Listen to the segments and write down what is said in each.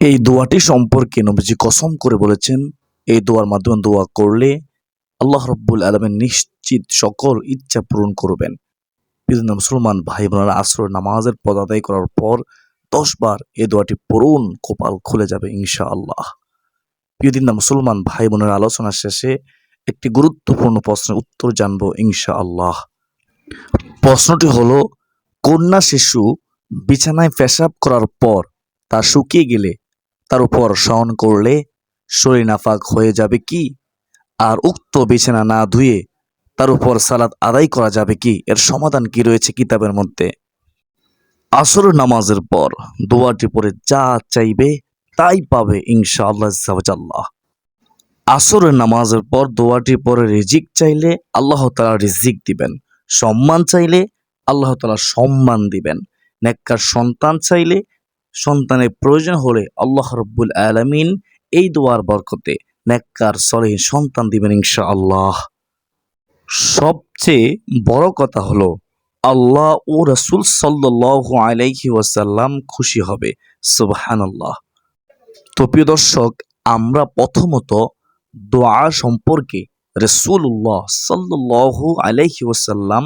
এই দোয়াটি সম্পর্কে নবীজি কসম করে বলেছেন, এই দোয়ার মাধ্যমে দোয়া করলে আল্লাহ রব্বুল আলমের নিশ্চিত সকল ইচ্ছা পূরণ করবেন। বিভিন্ন মুসলমান ভাই বোনেরা আশ্রয় নামাজের পদ আদায় করার পর দশ বার এই দোয়াটি পড়ুন, কপাল খুলে যাবে ইনশা আল্লাহ প্রিয়দিন মুসলমান ভাই বোনের আলোচনা শেষে একটি গুরুত্বপূর্ণ প্রশ্নের উত্তর জানব ইনশা আল্লাহ প্রশ্নটি হলো, কন্যা শিশু বিছানায় পেশাব করার পর তা শুকিয়ে গেলে তার উপর শয়ন করলে শরীর নাফাক হয়ে যাবে কি? আর উক্ত বিছানা না ধুয়ে তার উপর সালাদ আদায় করা যাবে কি? এর সমাধান কি রয়েছে কিতাবের মধ্যে? আসর নামাজের পর দোয়াটি পরে যা চাইবে তাই পাবে ইনশাআল্লাহ আসরের নামাজের পর দোয়াটি পরে রিজিক চাইলে আল্লাহ তালা রিজিক দিবেন। সম্মান চাইলে আল্লাহ তালা সম্মান দিবেন। নেককার সন্তান চাইলে সন্তানের প্রয়োজন হলে আল্লাহ রব্বুল আলমিন এই দোয়ার বরকতে নেককার সলে সন্তান দিবেন ইনশা আল্লাহ সবচেয়ে বড় কথা হলো, আল্লাহ ও রসুল সাল্লাহ আলাইহি ওয়াসাল্লাম খুশি হবে। সুবহানাল্লাহ। তো প্রিয় দর্শক, আমরা প্রথমত দোয়া সম্পর্কে রসুল্লাহ সাল্লাহ আলাইহি ওয়াসাল্লাম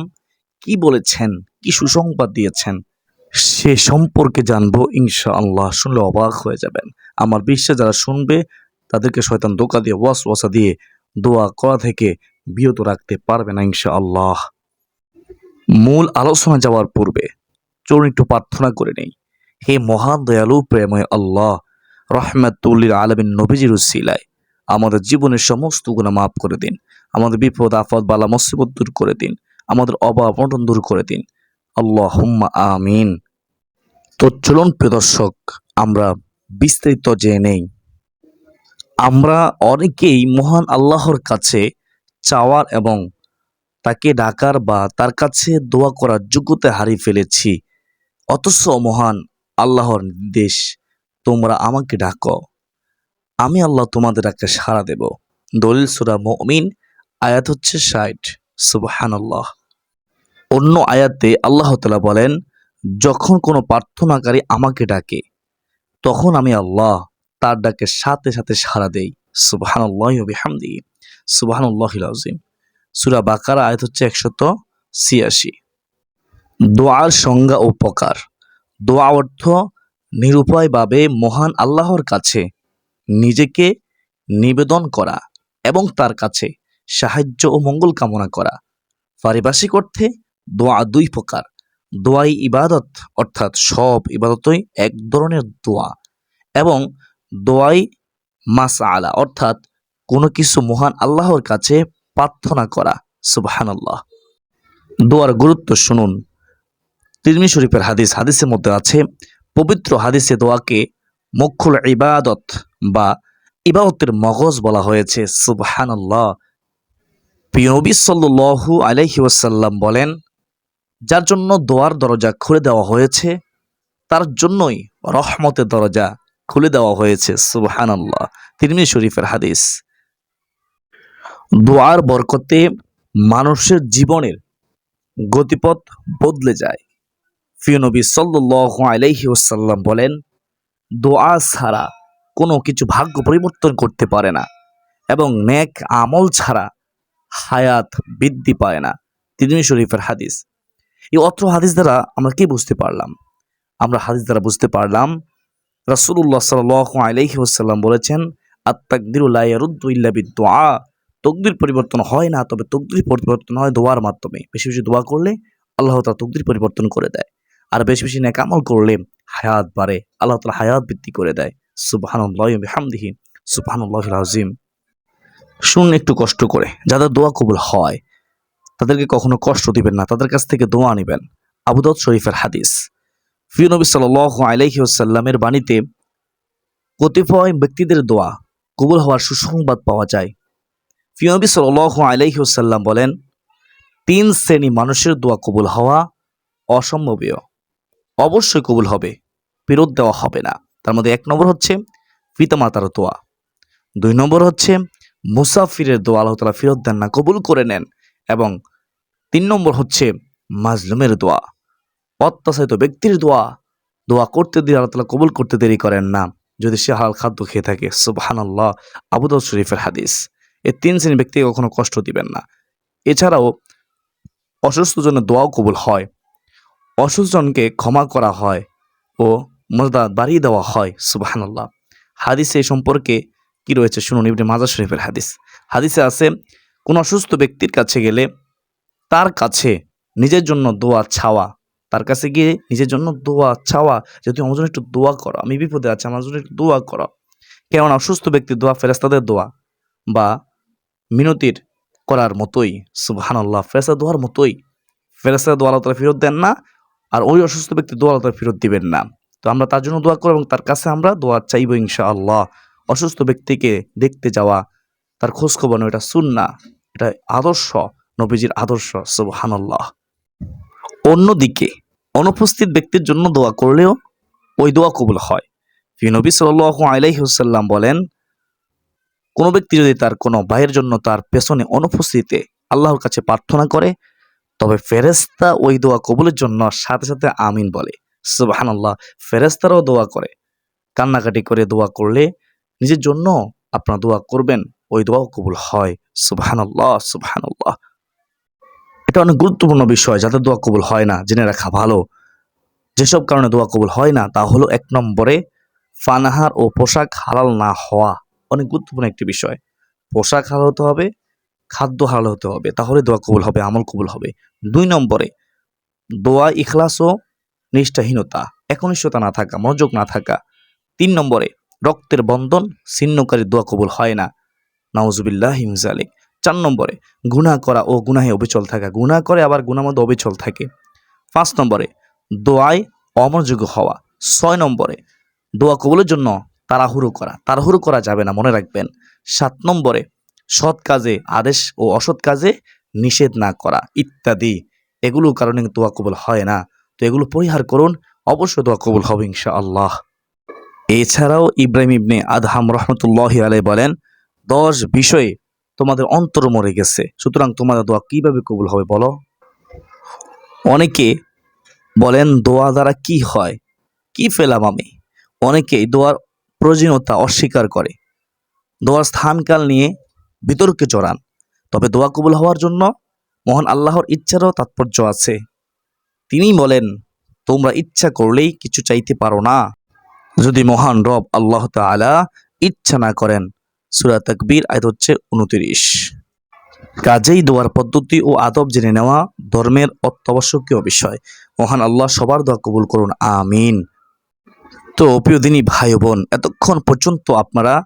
কি বলেছেন, কি সুসংবাদ দিয়েছেন সে সম্পর্কে জানব ইনশা আল্লাহ শুনলে অবাক হয়ে যাবেন। আমার বিশ্বাস, যারা শুনবে, তাদেরকে শয়তান দোকা দিয়ে ওয়াস ওয়াসা দিয়ে দোয়া করা থেকে বিরত রাখতে পারবে না ইনশা আল্লাহ মূল আলোচনা যাওয়ার পূর্বে চলুন একটু প্রার্থনা করে নেই। হে মহান, দয়ালু প্রেময় আল্লাহ, রহমাতুল্লিল আলমিন, নবীজির উসিলায় আমাদের জীবনের সমস্ত গুণা মাফ করে দিন। আমাদের বিপদ আফদ বালা, মুসিবত দূর করে দিন। আমাদের অভাব, অনটন দূর করে দিন। আল্লাহ হুম্মা আমিন। তো চলুন প্রিয় দর্শক, আমরা বিস্তারিত জেনে নেই। আমরা অনেকেই মহান আল্লাহর কাছে চাওয়ার এবং তাকে ডাকার বা তার কাছে দোয়া করার যোগ্যতা হারিয়ে ফেলেছি। অথচ মহান আল্লাহর নির্দেশ, তোমরা আমাকে ডাকো। আমি আল্লাহ তোমাদের ডাকে সাড়া দেব। দলিল সুরা মমিন, আয়াত হচ্ছে ষাট। সুবহান আল্লাহ অন্য আয়াতে আল্লাহ তালা বলেন, যখন কোনো প্রার্থনাকারী আমাকে ডাকে, তখন আমি আল্লাহ তার ডাকে সাথে সাথে সাড়া দেই। সুবাহান আল্লাহ হামদি সুবাহান আল্লাহ আজিম সুরা বাকার আয়াত হচ্ছে একশত ছিয়াশি। দোয়ার সংজ্ঞা ও প্রকার। দোয়া অর্থ নিরুপায়ভাবে মহান আল্লাহর কাছে নিজেকে নিবেদন করা এবং তার কাছে সাহায্য ও মঙ্গল কামনা করা। পারিভাষিক অর্থে দোয়া দুই প্রকার। দোয়াই ইবাদত, অর্থাৎ সব ইবাদতই এক ধরনের দোয়া। এবং দোয়াই মাস আলা অর্থাৎ কোনো কিছু মহান আল্লাহর কাছে প্রার্থনা করা। সুবাহান আল্লাহ দোয়ার গুরুত্ব শুনুন। তিরমি শরীফের হাদিস, হাদিসের মধ্যে আছে, পবিত্র হাদিসে দোয়াকে মুখ্যুল ইবাদত বা ইবাদতের মগজ বলা হয়েছে। সুবহান আল্লাহ পিয়নবী সাল্লু আলহি ওয়াসাল্লাম বলেন যার জন্য দোয়ার দরজা খুলে দেওয়া হয়েছে, তার জন্যই রহমতের দরজা খুলে দেওয়া হয়েছে। সুবহান আল্লাহ তিরমি শরীফের হাদিস। দোয়ার বরকতে মানুষের জীবনের গতিপথ বদলে যায়। ফিয়নবী সাল্লাহ আলাইহি ওসাল্লাম বলেন, দোয়া ছাড়া কোনো কিছু ভাগ্য পরিবর্তন করতে পারে না এবং নেক আমল ছাড়া হায়াত বৃদ্ধি পায় না। তিরমি শরীফের হাদিস। এই অত্র হাদিস দ্বারা আমরা কি বুঝতে পারলাম? আমরা হাদিস দ্বারা বুঝতে পারলাম রাসুল্লাহ সাল আলাইহি ওসাল্লাম বলেছেন তকদির পরিবর্তন হয় না, তবে তকদির পরিবর্তন হয় দোয়ার মাধ্যমে। বেশি বেশি দোয়া করলে আল্লাহ তালা তকদির পরিবর্তন করে দেয়। আর বেশি বেশি নেকামল করলে হায়াত বাড়ে, আল্লাহ তালা হায়াত বৃদ্ধি করে দেয়। সুবাহানুল্লাহামদিহি সুবাহানুল্লাহ আজিম শুনুন একটু কষ্ট করে, যাদের দোয়া কবুল হয় তাদেরকে কখনো কষ্ট দিবেন না, তাদের কাছ থেকে দোয়া নেবেন। আবুদাউদ শরীফের হাদিস। ফিউনবী সাল আলাইহি আসাল্লামের বাণীতে কতিপয় ব্যক্তিদের দোয়া কবুল হওয়ার সুসংবাদ পাওয়া যায়। ফিউনবী সাল আলাইহি আসাল্লাম বলেন, তিন শ্রেণি মানুষের দোয়া কবুল হওয়া অসম্ভবীয়। অবশ্যই কবুল হবে, ফেরত দেওয়া হবে না। তার মধ্যে এক নম্বর হচ্ছে পিতামাতার দোয়া। দুই নম্বর হচ্ছে মুসাফিরের দোয়া, আল্লাহ তালা ফেরত দেন না, কবুল করে নেন। এবং তিন নম্বর হচ্ছে মাজলুমের দোয়া। অত্যাচারিত ব্যক্তির দোয়া দোয়া করতে দিয়ে আল্লাহ তালা কবুল করতে দেরি করেন না। যদি সে হালাল খাদ্য খেয়ে থাকে, সুবহানাল্লাহ আবুদাউদ শরীফের হাদিস। এই তিন শ্রেণির ব্যক্তিকে কখনো কষ্ট দিবেন না। এছাড়াও অসুস্থ জনের দোয়াও কবুল হয়। অসুস্থজনকে ক্ষমা করা হয় ও মর্যাদা বাড়িয়ে দেওয়া হয়, সুবহানাল্লাহ। হাদিসে সম্পর্কে কি রয়েছে শুনুন, ইবনে মাজার শরীফের হাদিস। হাদিসে আছে কোন অসুস্থ ব্যক্তির কাছে গেলে তার কাছে নিজের জন্য দোয়া ছাওয়া তার কাছে গিয়ে নিজের জন্য দোয়া ছাওয়া যে তুমি আমার জন্য একটু দোয়া করো, আমি বিপদে আছি, আমার জন্য একটু দোয়া করো। কেমন অসুস্থ ব্যক্তির দোয়া ফেরেস্তাদের দোয়া বা মিনতির করার মতোই, সুবহানাল্লাহ ফেরেস্তা দোয়ার মতোই। ফেরেস্তা দোয়া আল্লাহ তাআলা ফেরত দেন না আর ওই অসুস্থ ব্যক্তি দোয়া আল্লাহ তাআলা ফেরত দিবেন না। তো আমরা তার জন্য দোয়া করব এবং তার কাছে আমরা দোয়া চাইব ইনশাআল্লাহ। অসুস্থ ব্যক্তিকে দেখতে যাওয়া তার খোঁজ খবর নেওয়া, এটা সুন্না এটা আদর্শ নবীজির আদর্শ সুবহানাল্লাহ। অন্যদিকে অনুপস্থিত ব্যক্তির জন্য দোয়া করলেও ওই দোয়া কবুল হয়। ফি নবী সাল্লাল্লাহু আলাইহি ওয়াসাল্লাম বলেন কোনো ব্যক্তি যদি তার কোনো ভাইয়ের জন্য তার পেছনে অনুপস্থিতিতে আল্লাহর কাছে প্রার্থনা করে তবে ফেরেস্তা ওই দোয়া কবুলের জন্য সাথে সাথে আমিন বলে। সুবহানাল্লাহ ফেরেস্তারাও দোয়া করে। কান্নাকাটি করে দোয়া করলে নিজের জন্য আপনারা দোয়া করবেন। ওই দোয়াও কবুল হয়। সুবহানাল্লাহ সুবহানাল্লাহ। এটা অনেক গুরুত্বপূর্ণ বিষয় যাদের দোয়া কবুল হয় না, জেনে রাখা ভালো। যেসব কারণে দোয়া কবুল হয় না, তা হলো এক নম্বরে ফানাহার ও পোশাক হালাল না হওয়া। অনেক গুরুত্বপূর্ণ একটি বিষয়। পোশাক হালাল হতে হবে, খাদ্য হালাল হতে হবে, তাহলে দোয়া কবুল হবে, আমল কবুল হবে। দুই নম্বরে, দোয়া ইখলাস ও নিষ্ঠাহীনতা, একনিষ্ঠতা না থাকা, মনোযোগ না থাকা। তিন নম্বরে, রক্তের বন্ধন, ছিন্নকারী দোয়া কবুল হয় না। নাউজুবিল্লাহ হিমজালিক চার নম্বরে, গুনাহ করা ও গুনাহে অবিচল থাকা। গুনাহ করে আবার গুনার মধ্যে অবিচল থাকে। পাঁচ নম্বরে, দোয়ায় অমনোযোগ্য হওয়া। ছয় নম্বরে, দোয়া কবলের জন্য তাড়াহুড়ো করা। তাড়াহুড়ো করা যাবে না, মনে রাখবেন। সাত নম্বরে, সৎ কাজে আদেশ ও অসৎ কাজে নিষেধ না করা ইত্যাদি। এগুলো কারণে দোয়া কবুল হয় না। তো এগুলো পরিহার করুন, অবশ্যই দোয়া কবুল হবে ইনশাআল্লাহ। এছাড়াও ইব্রাহিম ইবনে আদহাম রহমতুল্লাহ আলাই বলেন দশ বিষয়ে তোমাদের অন্তর মরে গেছে। সুতরাং তোমাদের দোয়া কীভাবে কবুল হবে বলো? অনেকে বলেন, দোয়া দ্বারা কি হয়? কি ফেলাম আমি? অনেকেই দোয়ার প্রয়োজনীয়তা অস্বীকার করে। দোয়ার স্থানকাল নিয়ে বিতর্কে জড়ান। তবে দোয়া কবুল হওয়ার জন্য মহান আল্লাহর ইচ্ছারও তাৎপর্য আছে। তিনি বলেন, তোমরা ইচ্ছা করলেই কিছু চাইতে পারো না। যদি মহান রব আল্লাহ তাআলা ইচ্ছা না করেন সূরা তাকবীর, আয়াত হচ্ছে উনত্রিশ। কাজেই দোয়ার পদ্ধতি ও আদব জেনে নেওয়া ধর্মের অত্যাবশ্যকীয় বিষয়। মহান আল্লাহ সবার দোয়া কবুল করুন, আমিন। তো প্রিয় দিনী ভাই বোন, এতক্ষণ পর্যন্ত আপনারা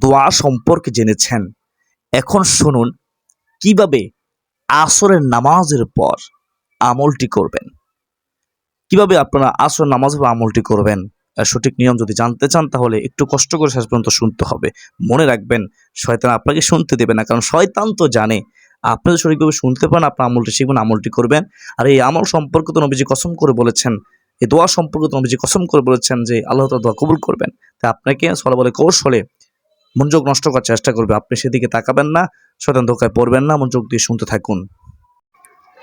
দোয়া সম্পর্কে জেনেছেন। এখন শুনুন, কীভাবে আসরের নামাজের পর আমলটি করবেন? কীভাবে আপনারা আসর নামাজের পর আমলটি করবেন? সঠিক নিয়ম যদি জানতে চান, তাহলে একটু কষ্ট করে শেষ পর্যন্ত শুনতে হবে। মনে রাখবেন, শয়তান আপনাকে শুনতে দেবে না, কারণ শয়তান তো জানে। আপনি যদি সঠিকভাবে শুনতে পান, আপনার আমলটি শিখবেন, আমলটি করবেন। আর এই আমল সম্পর্কে তো নবীজি কসম করে বলেছেন, এই দোয়া সম্পর্কে তো নবীজি কসম করে বলেছেন যে আল্লাহ তাআলা দোয়া কবুল করবেন। তাই আপনাকে সলা বলে কৌশলে মনোযোগ নষ্ট করার চেষ্টা করবে। আপনি সেদিকে তাকাবেন না, শয়তান ধোকায় পড়বেন না, মনোযোগ দিয়ে শুনতে থাকুন।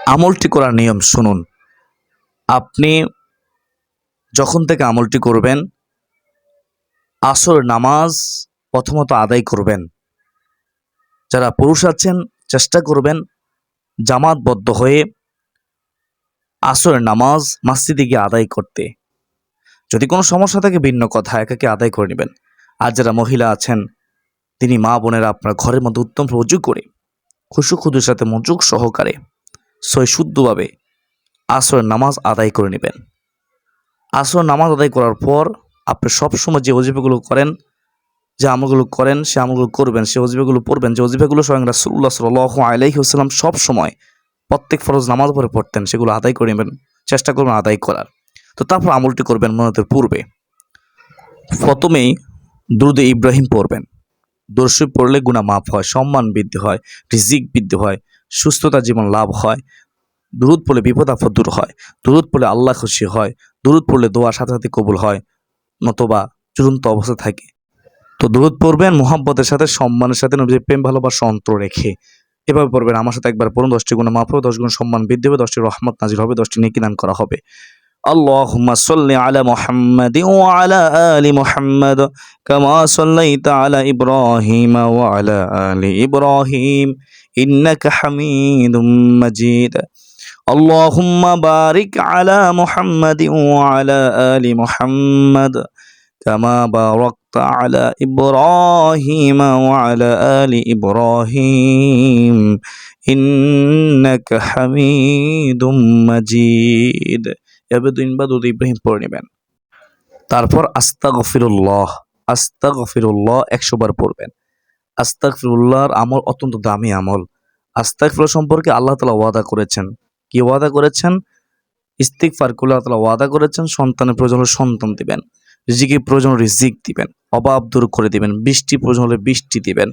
আমলটি করার নিয়ম শুনুন। আপনি যখন থেকে আমলটি করবেন আসর নামাজ প্রথমত আদায় করবেন। যারা পুরুষ আছেন, চেষ্টা করবেন জামাতবদ্ধ হয়ে আসর নামাজ মসজিদে গিয়ে আদায় করতে। যদি কোনো সমস্যা থাকে, ভিন্ন কথা, একাকে আদায় করে নেবেন। আর যারা মহিলা আছেন, তিনি মা বোনেরা আপনার ঘরের মধ্যে উত্তম রুজু করে। খুশু খুদুর সাথে মনোযোগ সহকারে সই শুদ্ধভাবে আসরের নামাজ আদায় করে নেবেন। আসর নামাজ আদায় করার পর আপনি সবসময় যে অজিফাগুলো করেন, যে আমলগুলো করেন, সে আমলগুলো করবেন, সে অজিফাগুলো পড়বেন, যে অজিফাগুলো স্বয়ং রাসুল্লাহ সাল আলাইহি আসসালাম সব সময় প্রত্যেক ফরজ নামাজ পরে পড়তেন, সেগুলো আদায় করে চেষ্টা করবেন আদায় করার। তো তারপর আমলটি করবেন মনতের পূর্বে। প্রথমেই দ্রুদে ইব্রাহিম পড়বেন। দর্শী পড়লে গুণা মাফ হয়, সম্মান বৃদ্ধি হয়, রিজিক বৃদ্ধি হয়, সুস্থতা জীবন লাভ হয়। দুরুদ পড়লে বিপদ আপদ দূর হয় দুরুদ পড়লে আল্লাহ খুশি হয় দুরুদ পড়লে দোয়া সাথে সাথে কবুল হয় নতবা চূড়ান্ত অবস্থা থাকে তো দুরুদ পড়বেন মোহাব্বতের সাথে সম্মানের সাথে নবীজির প্রেম ভালোবাসা অন্তর রেখে এভাবে পড়বেন আমার সাথে একবার পড়ুন দশটি গুণে মাফ হবে দশ গুণ সম্মান বৃদ্ধি হবে দশটি রহমত নাজির হবে দশটি নেকি দান করা হবে اللهم صل على محمد وعلى آل محمد كما صليت على إبراهيم وعلى آل إبراهيم إنك حميد مجيد اللهم بارك على محمد وعلى آل محمد كما باركت على إبراهيم وعلى آل إبراهيم إنك حميد مجيد এভাবে দুইবার দুধ ইব্রাহিম পড়ে নেবেন তারপর আস্তাগ ফিরুল্লাহ আস্তাগ ফিরুল্লাহ একশো বার পড়বেন আস্তাগ ফিরুল্লাহর আমল অত্যন্ত দামি আমল আস্তাগ ফিরুল্লাহ সম্পর্কে আল্লাহ তালা ওয়াদা করেছেন কি ওয়াদা করেছেন? ইস্তিক ফারকুল্লাহ তালা ওয়াদা করেছেন, সন্তানের প্রয়োজন হলে সন্তান দিবেন, রিজিকের প্রয়োজন রিজিক দিবেন, অভাব দূর করে দিবেন বৃষ্টি প্রয়োজন হলে বৃষ্টি দিবেন,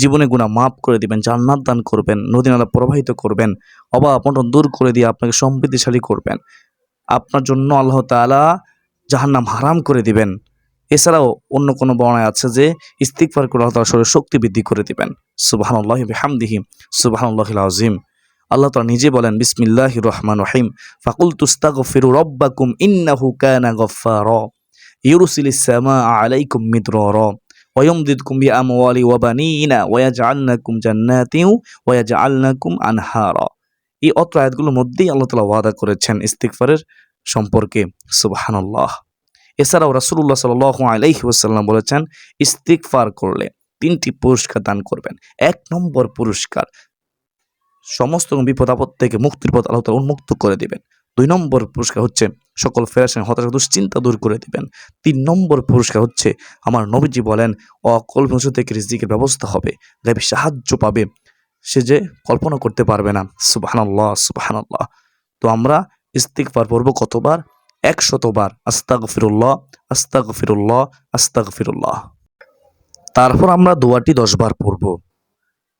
জীবনে গুণা মাফ করে দিবেন, জান্নাত দান করবেন নদী নালা প্রবাহিত করবেন, অভাব অনটন দূর করে দিয়ে আপনাকে সমৃদ্ধিশালী করবেন। আপনার জন্য আল্লাহ তাআলা জাহান্নাম হারাম করে দিবেন। এছাড়াও অন্য কোনো বর্ণায় আছে যে ইস্তিকফার করে তাআলা শরীরে শক্তি বৃদ্ধি করে দিবেন। সুবহানাল্লাহ বিহামদিহি, সুবহানাল্লাহিল আযীম। আল্লাহ তাআলা নিজে বলেন বিসমিল্লাহির রহমান রহিম ফাকুল তুস্তাগফিরু রব্বাকুম ইন্নাহু কানা গফফারা ইউরসিলিস সামা আলাইকুম মিদরারা ويمددكم بأموال وبنين ويجعل لكم جنات ويجعل لكم أنهارا এই অত্র আয়াতগুলোর মধ্যেই আল্লাহ তালা ওয়াদা করেছেন ইস্তিকফারের সম্পর্কে সুবাহানাল্লাহ এছাড়াও রাসুল্লাহ সাল আলাইহি ওসাল্লাম বলেছেন ইস্তিকফার করলে তিনটি পুরস্কার দান করবেন এক নম্বর পুরস্কার সমস্ত বিপদ আপদ থেকে মুক্তির পথ আল্লাহ তালা উন্মুক্ত করে দিবেন। দুই নম্বর পুরস্কার হচ্ছে সকল ফেরাসেন হতাশা, দুশ্চিন্তা দূর করে দিবেন। তিন নম্বর পুরস্কার হচ্ছে আমার নবীজি বলেন অকল্পনা থেকে রিজিকের ব্যবস্থা হবে গাইবি সাহায্য পাবে। সে যে কল্পনা করতে পারবে না, সুবাহানাল্লাহ সুবাহানাল্লাহ। তো আমরা ইস্তিকবার পড়ব কতবার? একশতবার আস্তাগ ফিরুল্লাহ আস্তাগ ফিরুল্লাহ আস্তাগ ফিরুল্লাহ তারপর আমরা দোয়াটি দশবার পড়ব।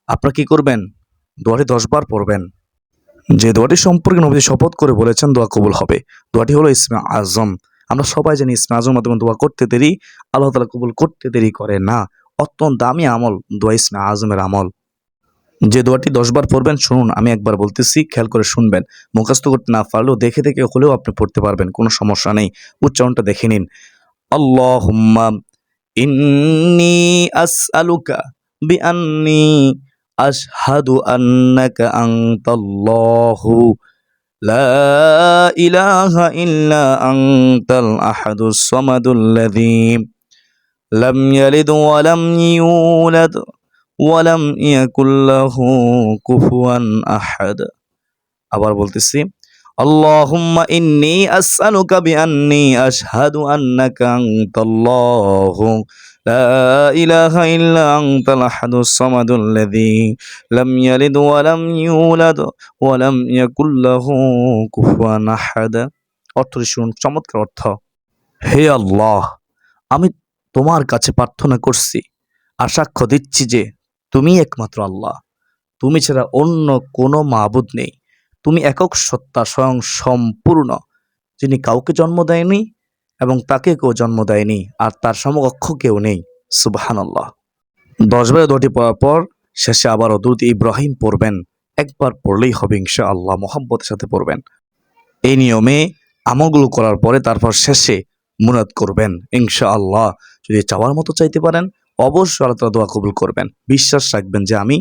আপনারা কি করবেন? দোয়াটি দশবার পড়বেন। যে দোয়াটি সম্পর্কে নবী শপথ করে বলেছেন, দোয়া কবুল হবে। দোয়াটি হলো ইসমে আজম। আমরা সবাই জানি ইসমে আজম মাধ্যমে দোয়া করতে দেরি, আল্লাহ তালা কবুল করতে দেরি করে না। অত্যন্ত দামি আমল দোয়া ইসমে আজমের আমল। যে দোয়াটি দশবার পড়বেন, শুনুন, আমি একবার বলতেছি, খেয়াল করে শুনবেন। মুখস্থ করতে না পারলেও দেখে দেখে হলেও আপনি পড়তে পারবেন, কোনো সমস্যা নেই। উচ্চারণটা দেখে নিন। আল্লাহুম্মা ইন্নি আসআলুকা বিআন্নি আশহাদু আন্নাকা আনতাল্লাহু, লা ইলাহা ইল্লা আনতাল আহাদুস সামাদুল্লাযী লাম ইয়ালিদ ওয়া লাম ইউলাদ ওয়ালাম ইয়াকুল্লাহু কুফুয়ান আহাদ। আবার বলতেছি, আল্লাহুম্মা ইন্নী আসআলুকা বিআন্নী আশহাদু আন্নাকা আনতাল্লাহু। লা ইলাহা ইল্লা আনতাল আহাদুস সামাদুল্লাযী লাম ইয়ালিদ ওয়া লাম ইউলাদ ওয়া লাম ইয়াকুল্লাহু কুফুয়ান আহাদ। অর্থটি শুনুন, চমৎকার অর্থ। হে আল্লাহ, আমি তোমার কাছে প্রার্থনা করছি আর সাক্ষ্য দিচ্ছি যে তুমি একমাত্র আল্লাহ। তুমি ছাড়া অন্য কোনো মাবুদ নেই। তুমি একক সত্তা স্বয়ং সম্পূর্ণ, যিনি কাউকে জন্ম দেয়নি এবং তাকে কেউ জন্ম দেয়নি, আর তার সমকক্ষ কেউ নেই। সুবাহান আল্লাহ দশ বারে দুটি পড়ার পর শেষে আবারও দুটি ইব্রাহিম পড়বেন। একবার পড়লেই হবে ইনশা আল্লাহ মোহাম্মতের সাথে পড়বেন। এই নিয়মে আমলগুলো করার পরে তারপর শেষে মুরাদ করবেন ইনশা আল্লাহ যদি চাওয়ার মতো চাইতে পারেন, অবশ্যই আল্লাহ দোয়া কবুল করবেন। বিশ্বাস রাখবেন যে আমি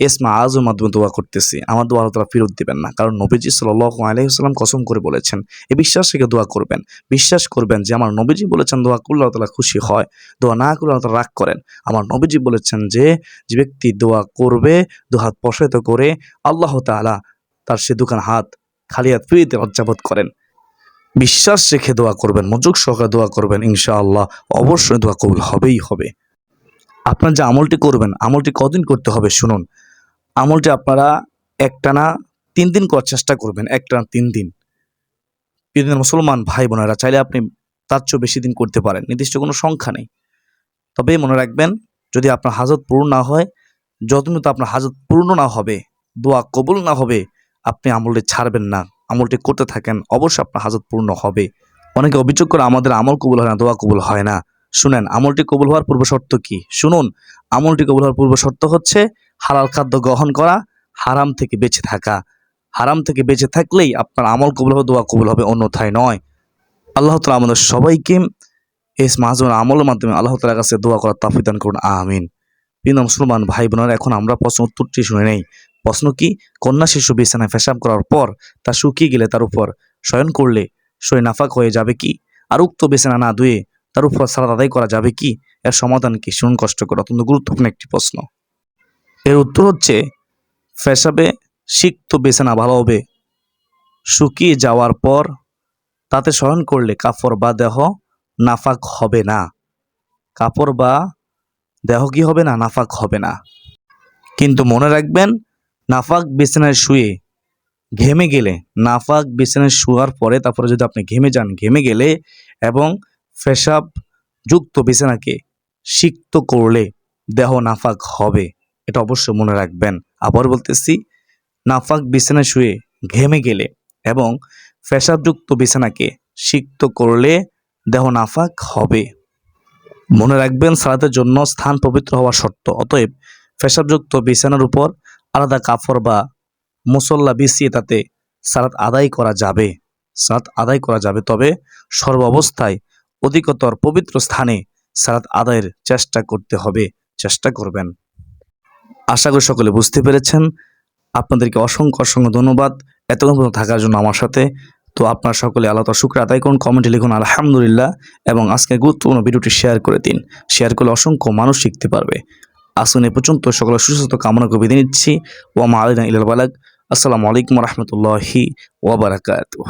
এসমা আজও মাধ্যমে দোয়া করতেছি। আমার দোয়া তালা ফেরত দিবেন না। কারণ নবীজি সাল্লাহ আলহিহাল্লাম কসম করে বলেছেন এই বিশ্বাস থেকে দোয়া করবেন। বিশ্বাস করবেন যে আমার নবীজি বলেছেন দোয়া করলে তালা খুশি হয়। দোয়া না করলে তালা রাগ করেন। আমার নবীজি বলেছেন যে যে ব্যক্তি দোয়া করবে দু হাত প্রসারিত করে, আল্লাহ তালা তার সে দোকান হাত খালি হাত ফিরিতে লজ্জাবোধ করেন। বিশ্বাস রেখে দোয়া করবেন মজুক সহকারে দোয়া করবেন, ইনশাআল্লাহ অবশ্যই দোয়া কবুল হবেই হবে। আপনার যে আমলটি করবেন, আমলটি কদিন করতে হবে, শুনুন। আমলটি আপনারা একটানা তিন দিন করার চেষ্টা করবেন, একটানা তিন দিন। দিন মুসলমান ভাই বোনেরা, চাইলে আপনি তার চেয়েও বেশি দিন করতে পারেন, নির্দিষ্ট কোনো সংখ্যা নেই। তবে মনে রাখবেন, যদি আপনার হাজত পূর্ণ না হয়, যতদিন তো আপনার হাজত পূর্ণ না হবে, দোয়া কবুল না হবে, আপনি আমলটি ছাড়বেন না, আমলটি করতে থাকেন, অবশ্যই আপনার হাজত পূর্ণ হবে। অনেকে অভিযোগ করে আমাদের আমল কবুল হয় না, দোয়া কবুল হয় না। শুনেন, আমলটি কবুল হওয়ার পূর্ব শর্ত কি? শুনুন, আমলটি কবুল হওয়ার পূর্ব শর্ত হচ্ছে হালাল খাদ্য গ্রহণ করা হারাম থেকে বেঁচে থাকা। হারাম থেকে বেঁচে থাকলেই আপনার আমল কবুল হবে, দোয়া কবুল হবে, অন্যথায় নয়। আল্লাহ তালা আমাদের সবাইকে এই মাঝের আমলের মাধ্যমে আল্লাহ তালার কাছে দোয়া করার তাফিদান করুন, আমিন। প্রিয় মুসলমান ভাই বোনেরা, এখন আমরা প্রশ্ন উত্তরটি শুনে নেই। প্রশ্ন কি? কন্যা শিশু বিছানায় পেশাব করার পর তা শুকিয়ে গেলে তার উপর শয়ন করলে শরীর নাফাক হয়ে যাবে কি? আর উক্ত বিছানা না ধুয়ে তার উপর সারা আদায় করা যাবে কি? এর সমাধান কি? শুনুন কষ্ট করে অত্যন্ত গুরুত্বপূর্ণ একটি প্রশ্ন। এর উত্তর হচ্ছে পেশাবে সিক্ত ভালো হবে। শুকিয়ে যাওয়ার পর তাতে শয়ন করলে কাপড় বা দেহ নাফাক হবে না। কাপড় বা দেহ কি হবে না? নাফাক হবে না। কিন্তু মনে রাখবেন, নাফাক বিছানায় শুয়ে ঘেমে গেলে, নাফাক বিছানায় শোয়ার পরে তারপরে যদি আপনি ঘেমে যান, ঘেমে গেলে এবং পেশাব যুক্ত বিছানাকে সিক্ত করলে দেহ নাফাক হবে। এটা অবশ্যই মনে রাখবেন। আবার বলতেছি, নাফাক বিছানায় শুয়ে ঘেমে গেলে এবং পেশাবযুক্ত বিছানাকে সিক্ত করলে দেহ নাফাক হবে। মনে রাখবেন, সালাতের জন্য স্থান পবিত্র হওয়া শর্ত। অতএব পেশাবযুক্ত বিছানার উপর আলাদা কাপড় বা মুসল্লা বিছিয়ে তাতে সালাত আদায় করা যাবে। সালাত আদায় করা যাবে, তবে সর্ব অবস্থায় অধিকতর পবিত্র স্থানে সালাত আদায়ের চেষ্টা করতে হবে। চেষ্টা করবেন। আশা করি সকলে বুঝতে পেরেছেন। আপনাদেরকে অসংখ্য অসংখ্য ধন্যবাদ। এতক্ষণ পর্যন্ত থাকার জন্য আমার সাথে। তো আপনারা সকলে আল্লাহ শুক্র আদায় করুন, কমেন্টে লিখুন, আলহামদুলিল্লাহ এবং আজকে গুরুত্বপূর্ণ ভিডিওটি শেয়ার করে দিন। শেয়ার করলে অসংখ্য মানুষ শিখতে পারবে। আসুন এ পর্যন্ত সকলের সুস্বাস্থ্য কামনা করে বিদায় নিচ্ছি। ওয়ামা আলিনা ইলাল বালাক আসসালামু আলাইকুম রহমতুল্লাহি ওয়াবারাকাতুহ